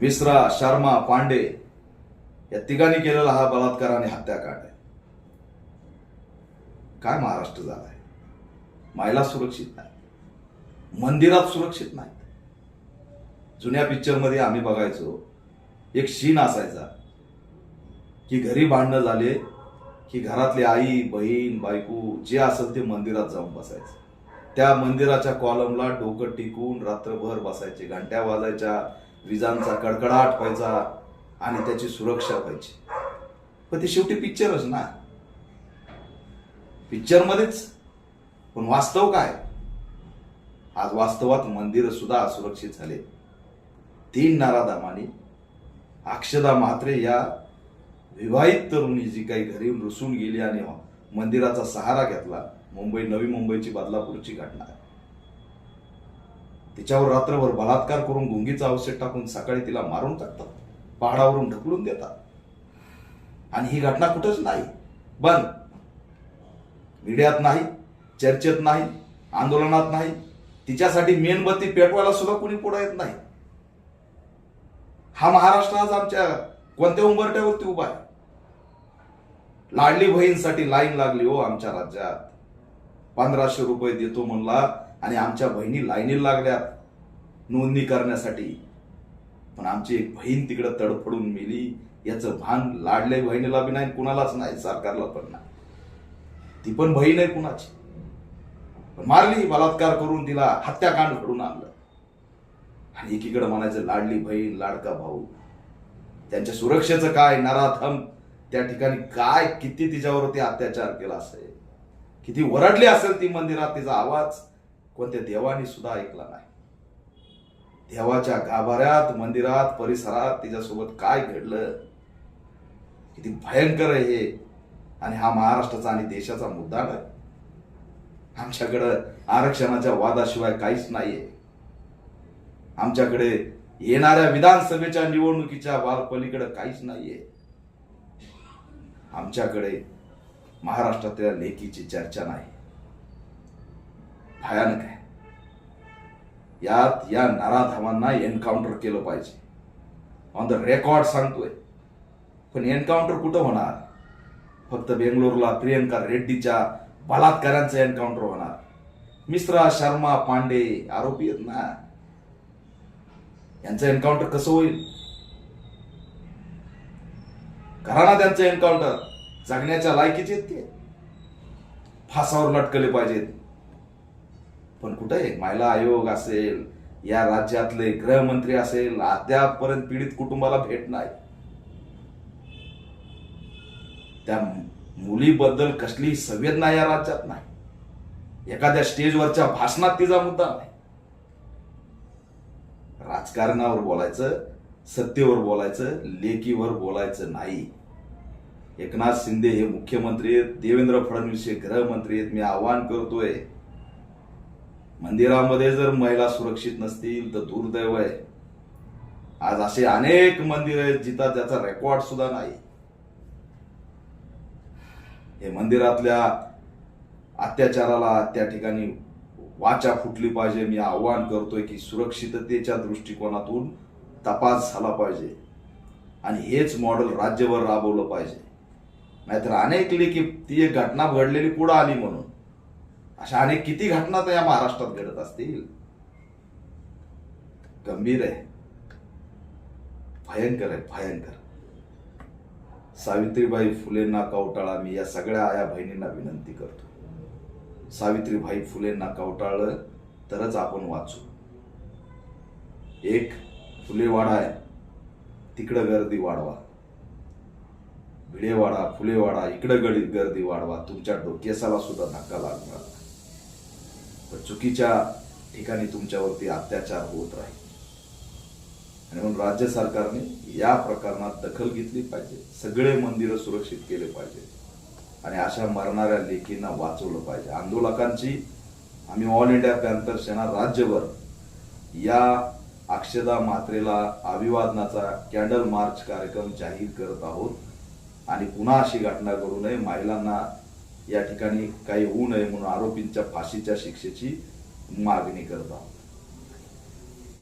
मिश्रा शर्मा पांडे या तिघांनी केलेला हा बलात्कार आणि हत्याकांड आहे. काय महाराष्ट्र झालाय? महिला सुरक्षित नाही. मंदिरात सुरक्षित नाही जुन्या पिक्चरमध्ये आम्ही बघायचो एक शीन असायचा की घरी भांडणं झाले की घरातली आई बहीण बायको जे असेल ते मंदिरात जाऊन बसायचं. त्या मंदिराच्या कॉलमला डोकं टिकून रात्रभर बसायचे घंट्या वाजायच्या विजांचा कडकडाट व्हायचा आणि त्याची सुरक्षा व्हायची. पण ते शेवटी पिक्चरच ना. पिक्चरमध्येच पण वास्तव काय? आज वास्तवात मंदिर सुद्धा असुरक्षित झाले. तीन नाराधामानी अक्षदा म्हात्रे या विवाहित तरुणी जी काही घरी रुसून गेली आणि मंदिराचा सहारा घेतला मुंबई नवी मुंबईची बदलापूरची घटना. आहे तिच्यावर रात्रभर बलात्कार करून गुंगीचं औषध टाकून सकाळी तिला मारून टाकतात. पहाडावरून ढकलून देतात. आणि ही घटना कुठंच नाही. बंद. मीडियात नाही चर्चेत नाही आंदोलनात नाही. तिच्यासाठी मेणबत्ती पेटवायला सुद्धा कुणी पुढे येत नाही. हा महाराष्ट्र आज आमच्या कोणत्या उंबरट्यावरती उभा आहे? लाडली बहीणसाठी लाईन लागली हो आमच्या राज्यात. पंधराशे रुपये देतो म्हणला आणि आमच्या बहिणी लाईनीला लागल्यात नोंदणी करण्यासाठी. पण आमची एक बहीण तिकडं तडफडून मेली. याचं भान लाडले बहिणीला बी नाही कुणालाच नाही सरकारला पण नाही. ती पण बहीण आहे कुणाची? पण मारली बलात्कार करून तिला हत्याकांड घडून आणलं. आणि एकीकडे म्हणायचं लाडली बहीण लाडका भाऊ त्यांच्या सुरक्षेचं काय नराधम त्या ठिकाणी काय किती तिच्यावरती अत्याचार केला असेल? किती वरडली असेल ती मंदिरात तिचा आवाज? पण ते देवानी सुद्धा ऐकला नाही. देवाच्या गाभाऱ्यात मंदिरात परिसरात तिच्यासोबत काय घडलं? किती भयंकर आहे हे. आणि हा महाराष्ट्राचा आणि देशाचा मुद्दा नाही. आमच्याकडं आरक्षणाच्या वादाशिवाय काहीच नाहीये. आमच्याकडे येणाऱ्या विधानसभेच्या निवडणुकीच्या वादपलीकडे काहीच नाहीये. आमच्याकडे महाराष्ट्रातल्या लेखीची चर्चा नाही. भयानक आहे. यात या नराधामांना एन्काउंटर केलं पाहिजे. ऑन द रेकॉर्ड सांगतोय. पण एन्काउंटर कुठं होणार? फक्त बेंगलोरला प्रियंका रेड्डीच्या बलात्कारांचं एन्काउंटर होणार. मिश्रा शर्मा पांडे आरोपी आहेत ना. यांचं एन्काउंटर कसं होईल? करा ना त्यांचं एन्काउंटर जगण्याच्या लायकीचे आहेत ते. फासावर लटकले पाहिजेत. पण कुठे? महिला आयोग असेल या राज्यातले गृहमंत्री असेल अद्यापपर्यंत पीडित कुटुंबाला भेट नाही. त्या मुलीबद्दल कसली संवेदना या राज्यात नाही. एखाद्या स्टेजवरच्या भाषणात तिचा मुद्दा नाही. राजकारणावर बोलायचं सत्तेवर बोलायचं लेकीवर बोलायचं नाही. एकनाथ शिंदे हे मुख्यमंत्री आहेत देवेंद्र फडणवीस हे गृहमंत्री आहेत. मी आवाहन करतोय मंदिरामध्ये जर महिला सुरक्षित नसतील तर दुर्दैव आहे. आज असे अनेक मंदिर आहेत जिथं त्याचा रेकॉर्ड सुद्धा नाही. हे मंदिरातल्या अत्याचाराला त्या ठिकाणी वाचा फुटली पाहिजे. मी आव्हान करतोय की सुरक्षिततेच्या दृष्टिकोनातून तपास झाला पाहिजे. आणि हेच मॉडेल राज्यभर राबवलं पाहिजे. नाहीतर अनेक लेखी ती एक घटना घडलेली पुढं आली म्हणून. अशा अनेक किती घटना तर या महाराष्ट्रात घडत असतील. गंभीर आहे. भयंकर आहे भयंकर. सावित्रीबाई फुलेंना कवटाळा मी या सगळ्या आया बहिणींना विनंती करतो. सावित्रीबाई फुलेंना कवटाळलं तरच आपण वाचू. एक फुलेवाडा आहे तिकडं गर्दी वाढवा. भिडेवाडा फुलेवाडा इकडं गडी गर्दी वाढवा. तुमच्या डोक्यासाला सुद्धा धक्का लागणार चुकीच्या ठिकाणी तुमच्यावरती अत्याचार होत राहील. आणि म्हणून राज्य सरकारने या प्रकरणात दखल घेतली पाहिजे. सगळे मंदिरं सुरक्षित केले पाहिजे. आणि अशा मरणाऱ्या लेखींना वाचवलं पाहिजे. आंदोलकांची आम्ही ऑल इंडिया पॅन्थर सेना राज्यभर या अक्षदा मात्रेला अभिवादनाचा कॅन्डल मार्च कार्यक्रम जाहीर करत आहोत. आणि पुन्हा अशी घटना घडू नये. महिलांना या ठिकाणी काही होऊ नये म्हणून आरोपींच्या फाशीच्या शिक्षेची मागणी करत आहोत